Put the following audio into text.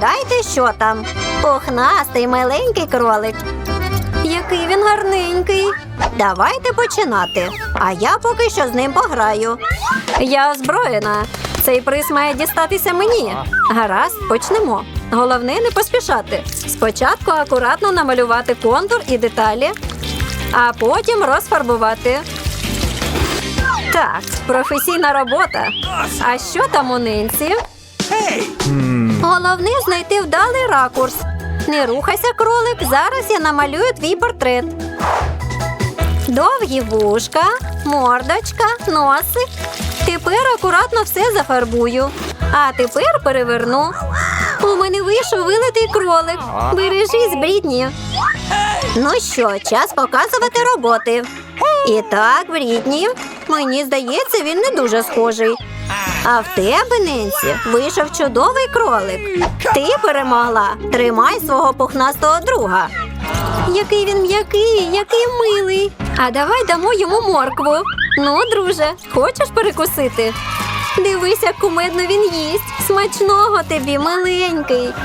Дайте, що там. Пухнастий маленький кролик. Який він гарненький. Давайте починати. А я поки що з ним пограю. Я озброєна. Цей приз має дістатися мені. Гаразд, почнемо. Головне не поспішати. Спочатку акуратно намалювати контур і деталі, а потім розфарбувати. Так, професійна робота. А що там у нинці? Головне знайти вдалий ракурс. Не рухайся, кролик. Зараз я намалюю твій портрет. Довгі вушка, мордочка, носик. Тепер акуратно все зафарбую. А тепер переверну. У мене вийшов вилитий кролик. Бережись, Брідні. Ну що, час показувати роботи. І так, Брідні, мені здається, він не дуже схожий. А в тебе, Ненсі, вийшов чудовий кролик. Ти перемогла. Тримай свого пухнастого друга. Який він м'який, який милий. А давай дамо йому моркву. Ну, друже, хочеш перекусити? Дивись, як кумедно він їсть. Смачного тобі, миленький.